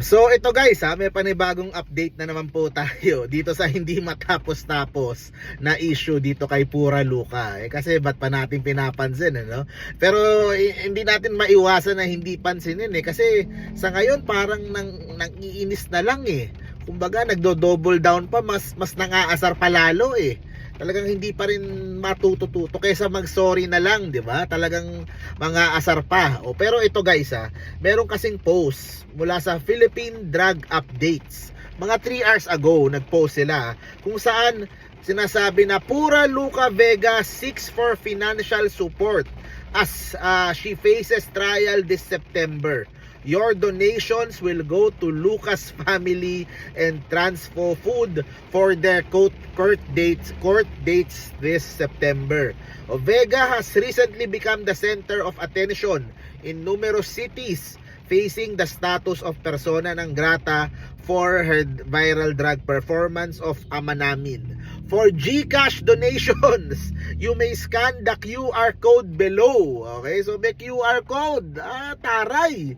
So ito guys ha, may panibagong update na naman po tayo dito sa hindi matapos-tapos na issue dito kay Pura Luka. Eh, kasi ba't pa natin pinapansin ano? Pero eh, hindi natin maiwasan na hindi pansinin eh kasi sa ngayon parang nang nang-iinis na lang eh. Kumbaga nagdo-double down pa mas mas nangaasar pa lalo eh talagang hindi pa rin matutututo kaysa mag-sorry na lang, 'di ba? Talagang mga asar pa. O pero ito guys ha, meron kasing post mula sa Philippine Drug Updates. Mga 3 hours ago nag-post sila kung saan sinasabi na Pura Luca Vega seeks for financial support as uh, she faces trial this September. Your donations will go to Lucas family and Transfo Food for their court, court dates court dates this September. Vega has recently become the center of attention in numerous cities facing the status of persona non grata for her viral drug performance of Amanamin. For GCash donations, you may scan the QR code below. Okay, so may QR code. Ah, taray.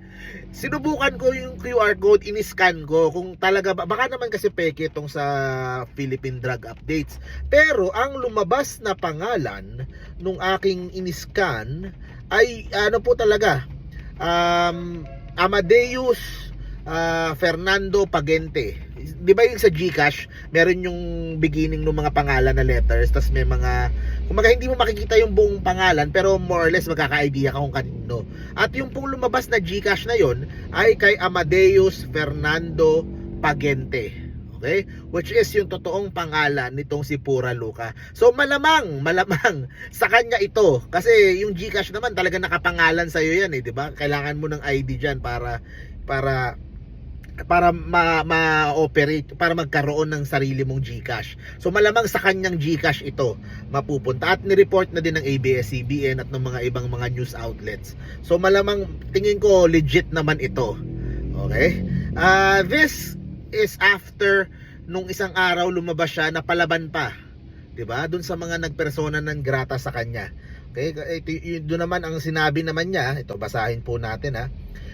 Sinubukan ko yung QR code, in-scan ko kung talaga ba, baka naman kasi peke itong sa Philippine Drug Updates. Pero ang lumabas na pangalan nung aking in-scan ay ano po talaga, um, Amadeus ah, Fernando Pagente. 'Di ba yung sa GCash, meron yung beginning ng mga pangalan na letters, tapos may mga kumbaga hindi mo makikita yung buong pangalan pero more or less magkaka-idea ka kung kanino. At yung pong lumabas na GCash na yon ay kay Amadeus Fernando Pagente. Okay? Which is yung totoong pangalan nitong si Pura Luca. So malamang, malamang sa kanya ito. Kasi yung GCash naman talaga nakapangalan sa iyo yan eh, 'di ba? Kailangan mo ng ID diyan para para para ma- ma-operate para magkaroon ng sarili mong GCash. So malamang sa kanyang GCash ito mapupunta at ni-report na din ng ABS-CBN at ng mga ibang mga news outlets. So malamang tingin ko legit naman ito. Okay? Ah, this is after nung isang araw lumabas siya na palaban pa. 'Di ba? Doon sa mga nagpersona ng grata sa kanya. Okay? Yun, doon naman ang sinabi naman niya, ito basahin po natin ha.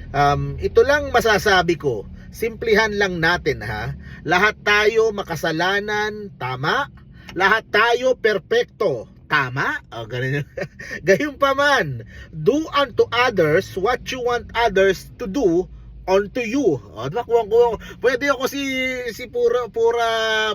Um, ito lang masasabi ko. Simplihan lang natin ha. Lahat tayo makasalanan, tama? Lahat tayo perpekto, tama? O, ganun yun. Gayun pa man, do unto others what you want others to do unto you. O, diba? Kuwang, kuwang. Pwede ako si si pura pura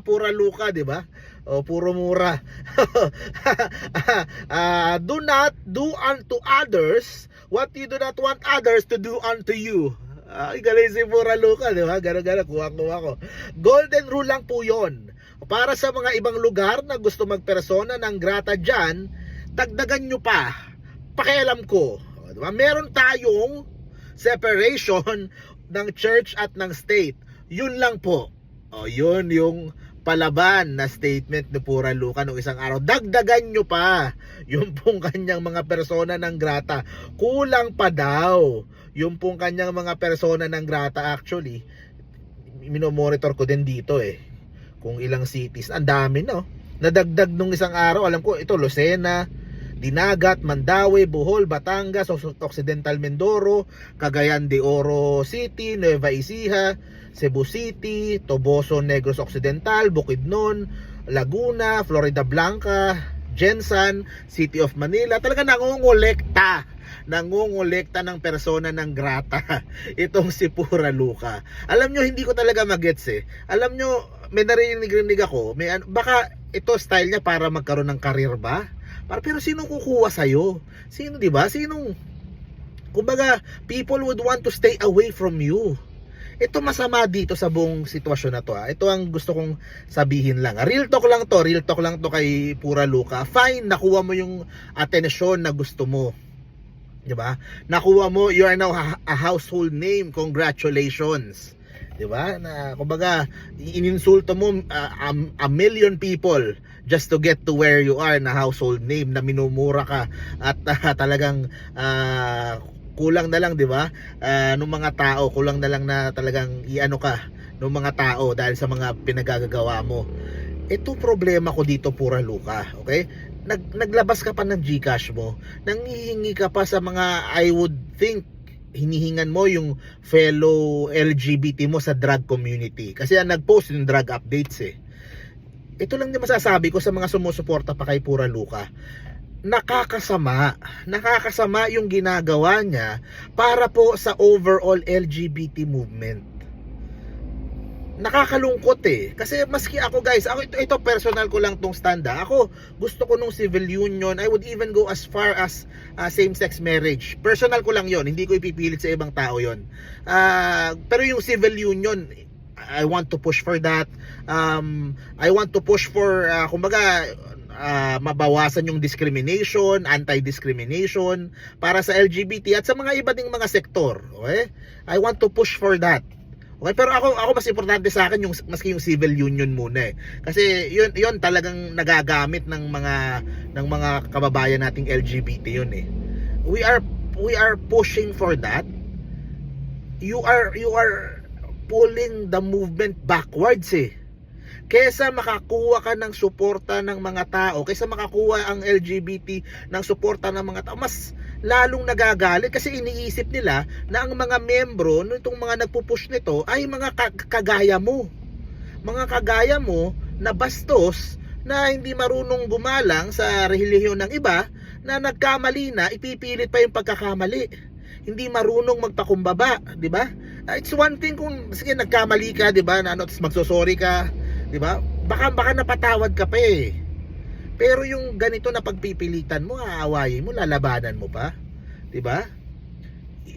pura Luka, 'di ba? O puro mura. Ah, do not do unto others what you do not want others to do unto you. Ay, galing si Pura Luka, di ba? Gano'n-gano'n, kuha-kuha ko. Golden rule lang po yon. Para sa mga ibang lugar na gusto magpersona ng grata dyan, dagdagan nyo pa. Pakialam ko. O, di ba? Meron tayong separation ng church at ng state. Yun lang po. O, yun yung palaban na statement ni Pura Luca noong isang araw. Dagdagan nyo pa yung pong kanyang mga persona ng grata. Kulang pa daw yung pong kanyang mga persona ng grata actually. Minomonitor ko din dito eh. Kung ilang cities. Ang dami no. Nadagdag nung isang araw. Alam ko ito Lucena, Dinagat, Mandawi, Bohol, Batangas, Occidental Mindoro, Cagayan de Oro City, Nueva Ecija, Cebu City, Toboso, Negros Occidental, Bukidnon, Laguna, Florida Blanca, Jensan, City of Manila. Talaga nangungulekta nangungulekta ng persona ng grata itong si Pura Luca. Alam nyo, hindi ko talaga magets eh. Alam nyo, may narinig-rinig ako, may, an- baka ito style niya para magkaroon ng karir ba? Para, pero sino kukuha sa'yo? Sino, di ba? Sinong, kumbaga, people would want to stay away from you. Ito masama dito sa buong sitwasyon na to. Ha. Ito ang gusto kong sabihin lang. Real talk lang to. Real talk lang to kay Pura Luca. Fine, nakuha mo yung atensyon na gusto mo. 'Di ba? Nakuha mo, you are now a, household name. Congratulations. 'Di ba? Na kumbaga ininsulto mo uh, a, a million people just to get to where you are na household name na minumura ka at uh, talagang uh, kulang na lang 'di ba? Uh, nung mga tao kulang na lang na talagang iano ka nung mga tao dahil sa mga pinagagagawa mo. Ito problema ko dito pura Luka, okay? Nag, naglabas ka pa ng GCash mo, nanghihingi ka pa sa mga I would think hinihingan mo yung fellow LGBT mo sa drug community. Kasi ang nag-post yung drug updates eh. Ito lang din masasabi ko sa mga sumusuporta pa kay Pura Luca. Nakakasama, nakakasama yung ginagawa niya para po sa overall LGBT movement nakakalungkot eh. Kasi maski ako guys, ako ito, ito personal ko lang tong standa. Ako gusto ko nung civil union. I would even go as far as uh, same-sex marriage. Personal ko lang yon Hindi ko ipipilit sa ibang tao yon uh, Pero yung civil union, I want to push for that. Um, I want to push for, uh, kumbaga, uh, mabawasan yung discrimination, anti-discrimination para sa LGBT at sa mga iba ding mga sektor. Okay? I want to push for that. Okay, pero ako ako mas importante sa akin yung maski yung civil union muna eh. Kasi yun yun talagang nagagamit ng mga ng mga kababayan nating LGBT yun eh. We are we are pushing for that. You are you are pulling the movement backwards eh. Kesa makakuha ka ng suporta ng mga tao, kesa makakuha ang LGBT ng suporta ng mga tao, mas lalong nagagalit kasi iniisip nila na ang mga membro nitong mga nagpupush nito ay mga kagaya mo. Mga kagaya mo na bastos na hindi marunong gumalang sa relihiyon ng iba na nagkamali na ipipilit pa yung pagkakamali. Hindi marunong magpakumbaba, di ba? Uh, it's one thing kung sige nagkamali ka, di ba? Na ano, magsosorry ka, di ba? Baka baka napatawad ka pa eh. Pero yung ganito na pagpipilitan mo, aawayin mo, lalabanan mo pa. 'Di ba?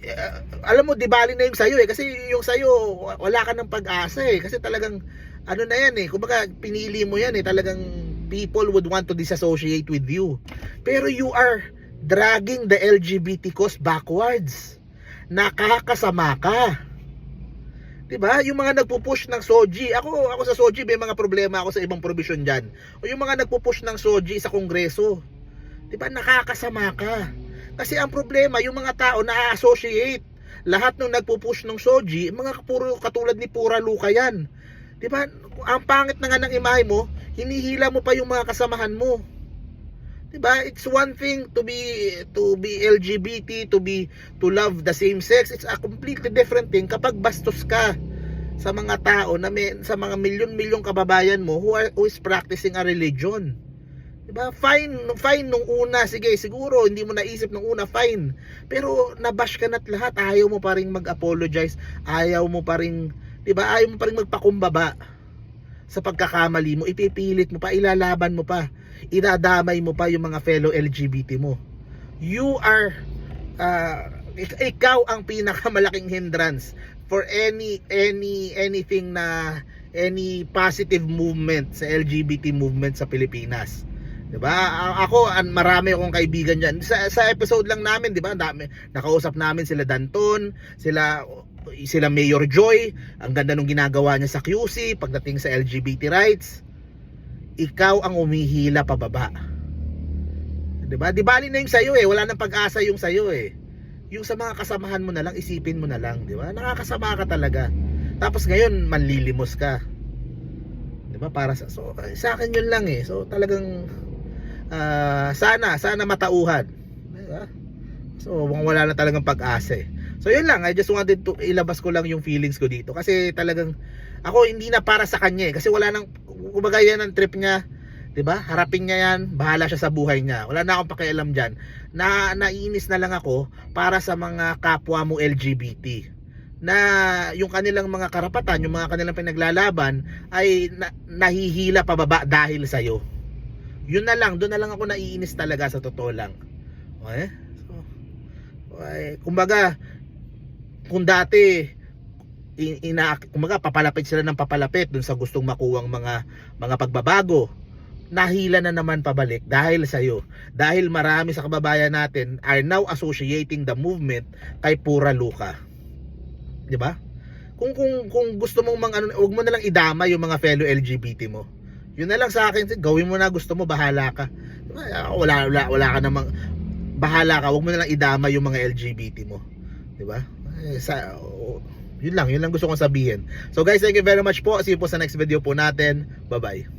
Uh, alam mo, di bali na yung sayo eh. Kasi yung sayo, wala ka ng pag-asa eh. Kasi talagang, ano na yan eh. Kumbaga, pinili mo yan eh. Talagang people would want to disassociate with you. Pero you are dragging the LGBT cause backwards. Nakakasama ka. 'Di ba? Yung mga nagpo-push ng Soji, ako ako sa Soji may mga problema ako sa ibang provision diyan. O yung mga nagpo-push ng Soji sa Kongreso. 'Di ba? Nakakasama ka. Kasi ang problema, yung mga tao na-associate. Lahat ng nagpo-push ng Soji, mga puro katulad ni Pura Luka yan. 'Di ba? Ang pangit na nga ng imahe mo, hinihila mo pa yung mga kasamahan mo. 'Di ba? It's one thing to be to be LGBT, to be to love the same sex. It's a completely different thing kapag bastos ka sa mga tao na may, sa mga milyon-milyong kababayan mo who are who is practicing a religion. 'Di ba? Fine, fine nung una, sige, siguro hindi mo naisip nung una, fine. Pero nabash ka na't lahat, ayaw mo pa ring mag-apologize, ayaw mo pa ring, 'di ba? Ayaw mo pa ring magpakumbaba sa pagkakamali mo, ipipilit mo pa, ilalaban mo pa idadamay mo pa yung mga fellow LGBT mo. You are uh, ikaw ang pinakamalaking hindrance for any any anything na any positive movement sa LGBT movement sa Pilipinas. 'Di ba? Ako an marami akong kaibigan diyan. Sa sa episode lang namin, 'di ba? Dami nakausap namin sila Danton, sila sila Mayor Joy, ang ganda nung ginagawa niya sa QC pagdating sa LGBT rights ikaw ang umihila pababa. 'Di ba? Di bali na yung sayo eh, wala nang pag-asa yung sayo eh. Yung sa mga kasamahan mo na lang, isipin mo na lang, 'di ba? Nakakasama ka talaga. Tapos ngayon manlilimos ka. 'Di ba? Para sa so, sa akin 'yun lang eh. So talagang uh, sana sana matauhan. 'Di ba? So wala na talagang pag-asa eh. So yun lang, I just wanted to ilabas ko lang yung feelings ko dito kasi talagang ako hindi na para sa kanya eh kasi wala nang kumbaga yan ang trip niya 'di ba? Harapin niya yan, bahala siya sa buhay niya. Wala na akong pakialam diyan. Na naiinis na lang ako para sa mga kapwa mo LGBT na yung kanilang mga karapatan, yung mga kanilang pinaglalaban ay na, nahihila pababa dahil sa iyo. Yun na lang, doon na lang ako naiinis talaga sa totoo lang. Okay? So, okay. kumbaga kung dati ina kumaga papalapit sila ng papalapit dun sa gustong makuwang mga mga pagbabago. Nahila na naman pabalik dahil sa iyo dahil marami sa kababayan natin are now associating the movement kay Pura Luka. 'di ba? Kung kung kung gusto mong mang ano wag mo na lang idama yung mga fellow LGBT mo. Yun na lang sa akin gawin mo na gusto mo bahala ka. Wala wala wala ka namang bahala ka wag mo na lang idama yung mga LGBT mo. 'di ba? Eh, sa oh, yun lang, yun lang gusto kong sabihin. So guys, thank you very much po. See you po sa next video po natin. Bye-bye.